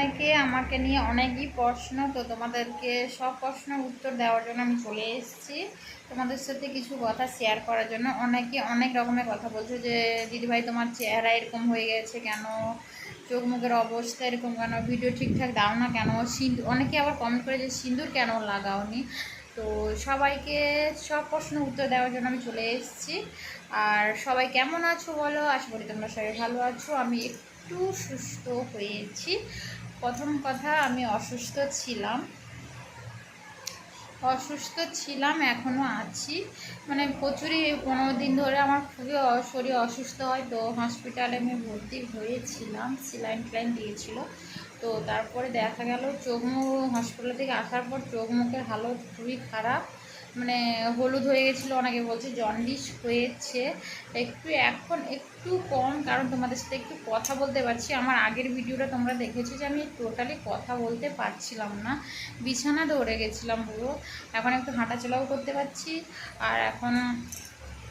অনেকে আমাকে নিয়ে অনেকই প্রশ্ন, তো তোমাদেরকে সব প্রশ্নের উত্তর দেওয়ার জন্য আমি চলে এসেছি। তোমাদের সাথে কিছু কথা শেয়ার করার জন্য। অনেকে অনেক রকমের কথা বলছে যে, দিদিভাই, তোমার চেহারা এরকম হয়ে গেছে কেন? চোখ মুখের অবস্থা এরকম কেন? ভিডিও ঠিকঠাক দাও না কেন? সিঁদুর অনেকে আবার কমেন্ট করে যে সিঁদুর কেন লাগাওনি? তো সবাইকে সব প্রশ্ন উত্তর দেওয়ার জন্য আমি চলে এসেছি। আর সবাই কেমন আছো বলো? আশা করি তোমরা সবাই ভালো আছো। আমি একটু সুস্থ হয়েছি। প্রথম কথা, আমি অসুস্থ ছিলাম। অসুস্থ ছিলাম এখনও আছি। মানে প্রচুরই, পনেরো দিন ধরে আমার খুবই শরীর অসুস্থ হয়। তো হসপিটালে আমি ভর্তি হয়েছিলাম, সিলাইন টিলাইন দিয়েছিল। তো তারপরে দেখা গেল, চোখ মুখ হসপিটাল থেকে আসার পর চোখ মুখের হালত খুবই খারাপ। মানে হলুদ হয়ে গেছিল অনেকে বলছে জন্ডিস হয়েছে। একটু এখন একটু কম, কারণ তোমাদের সাথে একটু কথা বলতে পারছি। আমার আগের ভিডিওটা তোমরা দেখেছ যে আমি টোটালি কথা বলতে পারছিলাম না। বিছানা দৌড়ে গেছিলাম পুরো। এখন একটু হাঁটাচলাও করতে পারছি। আর এখন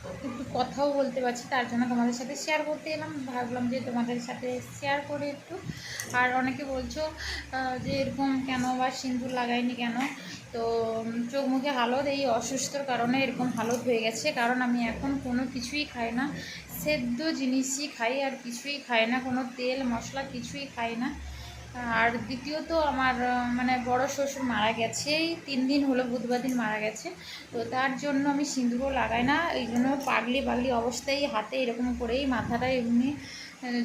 একটু কথাও বলতে পারছি, তার জন্য তোমাদের সাথে শেয়ার করতে এলাম। ভাবলাম যে তোমাদের সাথে শেয়ার করে একটু। আর অনেকে বলছো যে এরকম কেন বা সিঁদুর লাগাইনি কেন? তো চোখ মুখে হালত, এই অসুস্থর কারণে এরকম হালত হয়ে গেছে। কারণ আমি এখন কোনো কিছুই খাই না। সেদ্ধ জিনিসই খাই, আর কিছুই খাই না। কোনো তেল, মশলা কিছুই খাই না। আর দ্বিতীয়ত আমার মানে বড় শ্বশুর মারা গেছে তিন দিন হলো, বুধবার দিন মারা গেছে। তো তার জন্য আমি সিঁদুরও লাগাই না, এই জন্য পাগলি পাগলি অবস্থায় হাতে এরকম করেই মাথাটা এমনি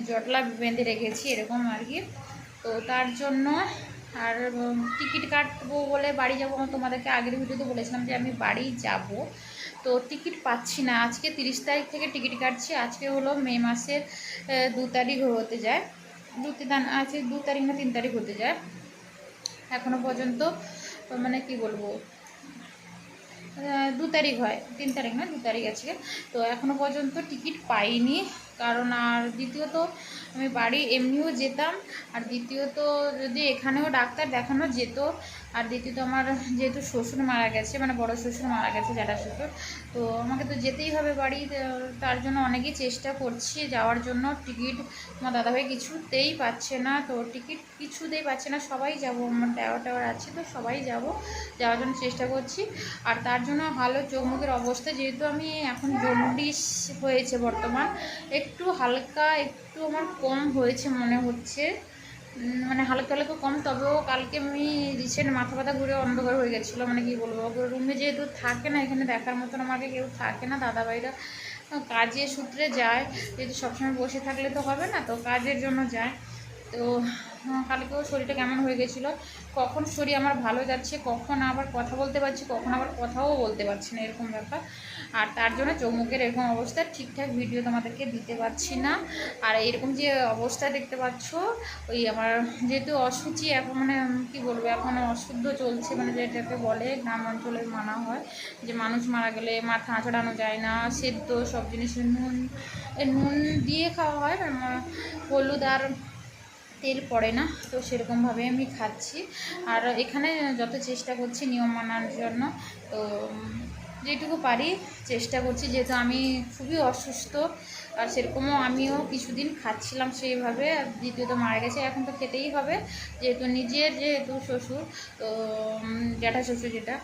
জটলা বেঁধে রেখেছি, এরকম আর কি। তো তার জন্য আর টিকিট কাটবো বলে বাড়ি যাব, আমি তোমাদেরকে আগের ভিডিওতে বলেছিলাম যে আমি বাড়ি যাব। তো টিকিট পাচ্ছি না, আজকে তিরিশ তারিখ থেকে টিকিট কাটছি, আজকে হলো মে মাসের দু তারিখ হতে যায়। দু তিন আছে দু তারিখ না তিন তারিখ হতে যায়। এখনও পর্যন্ত মানে কি বলব দু তারিখ হয়, তিন তারিখ না, দু তারিখ আছে তো এখনও পর্যন্ত টিকিট পাইনি, কারণ আর দ্বিতীয়ত আমি বাড়ি এমনিও যেতাম, আর দ্বিতীয়ত যদি এখানেও ডাক্তার দেখানো যেত আর দ্বিতীয়ত আমার যেহেতু শ্বশুর মারা গেছে মানে বড় শ্বশুর মারা গেছে, জ্যাঠা শ্বশুর, তো আমাকে তো যেতেই হবে বাড়ি তার জন্য অনেকেই চেষ্টা করছি যাওয়ার জন্য। টিকিট আমার দাদাভাই কিছুতেই পাচ্ছে না, তো টিকিট কিছুতেই পাচ্ছে না, সবাই যাব, আমার টাওয়ার টাওয়ার আছে, তো সবাই যাব, যাওয়ার জন্য চেষ্টা করছি। আর তার জন্য ভালো চোখ মুখের অবস্থা, যেহেতু আমি এখন জন্ডিস হয়েছে বর্তমান, একটু হালকা, একটু আমার কম হয়েছে মনে হচ্ছে। মানে হালকা হালকা কম তবেও কালকে আমি রিসেন্ট মাথা ব্যথা ঘুরে অন্ধকার হয়ে গেছিল মানে কি বলব রুমে যেহেতু থাকে না, এখানে দেখার মতন আমাকে কেউ থাকে না দাদা ভাইরা কাজে সূত্রে যায়, যেহেতু সবসময় বসে থাকলে তো হবে না, তো কাজের জন্য যায়, তো কালকেও শরীরটা কেমন হয়ে গেছিল? কখন শরীর আমার ভালো যাচ্ছে, কখন আবার কথা বলতে পারছি, কখন আবার কথাও বলতে পারছি না, এরকম ব্যাপার। আর তার জন্য চোখ মুখের এরকম অবস্থা, ঠিকঠাক ভিডিও তোমাদেরকে দিতে পারছি না। আর এরকম যে অবস্থা দেখতে পাচ্ছ, ওই আমার যেহেতু অসুচি এখন মানে কি বলব, এখন অশুদ্ধ চলছে মানে যেটাকে বলে গ্রাম অঞ্চলে মানা হয়, যে মানুষ মারা গেলে মাথা আঁচড়ানো যায় না, সেদ্ধ সব জিনিসের নুন নুন দিয়ে খাওয়া হয় হলুদ আর তেল পড়ে না, তো সেরকমভাবে আমি খাচ্ছি। আর এখানে যত চেষ্টা করছি নিয়ম মানার জন্য, তো যেটুকু পারি চেষ্টা করছি। যেহেতু আমি খুবই অসুস্থ, আর সেরকমও আমিও কিছুদিন খাচ্ছিলাম সেইভাবে দ্বিতীয়ত মারা গেছে, এখন তো খেতেই হবে। যেহেতু নিজের যেহেতু শ্বশুর, তো জ্যাঠা শ্বশুর যেটা,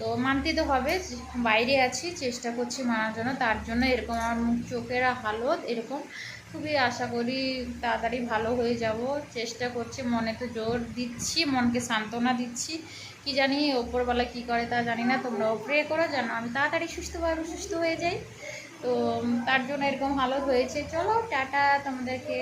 তো মানতে তো হবে। বাইরে আছি, চেষ্টা করছি মানার জন্য, তার জন্য এরকম আমার মুখ, চোখের হালত এরকম। খুবই আশা করি তাড়াতাড়ি ভালো হয়ে যাব। চেষ্টা করছি, মনে তো জোর দিচ্ছি, মনকে সান্ত্বনা দিচ্ছি। কি জানি ওপরবেলা কি করে তা জানি না, তোমরাও প্রে করো জানো আমি তাড়াতাড়ি সুস্থভাবে সুস্থ হয়ে যাই। তো তার জন্য এরকম হালত হয়েছে। চলো, টাটা তোমাদেরকে।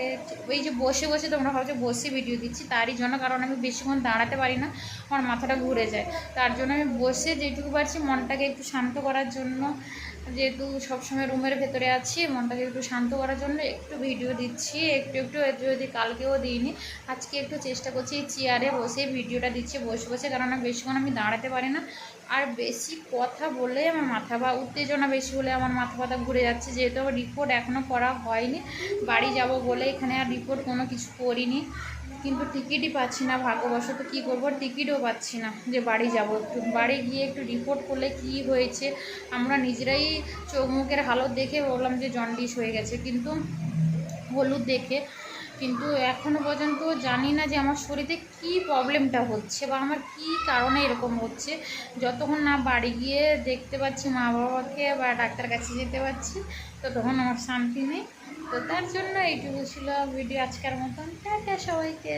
ওই যে বসে বসে তোমরা ভাবছ বসে ভিডিও দিচ্ছি, তারই জন্য, কারণ আমি বেশিক্ষণ দাঁড়াতে পারি না, আমার মাথাটা ঘুরে যায়। তার জন্য আমি বসে যেটুকু পারছি, মনটাকে একটু শান্ত করার জন্য, যেহেতু সবসময় রুমের ভেতরে আছি, মনটাকে একটু শান্ত করার জন্য একটু ভিডিও দিচ্ছি, একটু একটু যদি কালকেও দিইনি, আজকে একটু চেষ্টা করছি চেয়ারে বসে ভিডিওটা দিচ্ছি, বসে বসে, কারণ বেশিক্ষণ আমি দাঁড়াতে পারি না। আর বেশি কথা বললে আমার মাথা বা, উত্তেজনা বেশি হলে আমার মাথা ব্যথা ঘুরে যাচ্ছে। যেহেতু আমার রিপোর্ট এখনও করা হয়নি, বাড়ি যাব বলে এখানে আর রিপোর্ট কোনো কিছু করিনি। কিন্তু টিকিটই পাচ্ছি না, ভাগ্যবশত কী করব? টিকিটও পাচ্ছি না যে বাড়ি যাব একটু। বাড়ি গিয়ে একটু রিপোর্ট করলে কি হয়েছে? আমরা নিজেরাই চোখ মুখের হালত দেখে বললাম যে জন্ডিস হয়ে গেছে। কিন্তু হলুদ দেখে কিন্তু এখনও পর্যন্ত জানি না যে আমার শরীরে কি প্রবলেমটা হচ্ছে বা আমার কি কারণে এরকম হচ্ছে। যতক্ষণ না বাড়ি গিয়ে দেখতে পাচ্ছি মা বাবাকে বা ডাক্তার কাছে যেতে পারছি, ততক্ষণ আমার শান্তি নেই। তো তার জন্য এইটুকু ছিল ভিডিও আজকের মতন। টাটা সবাইকে।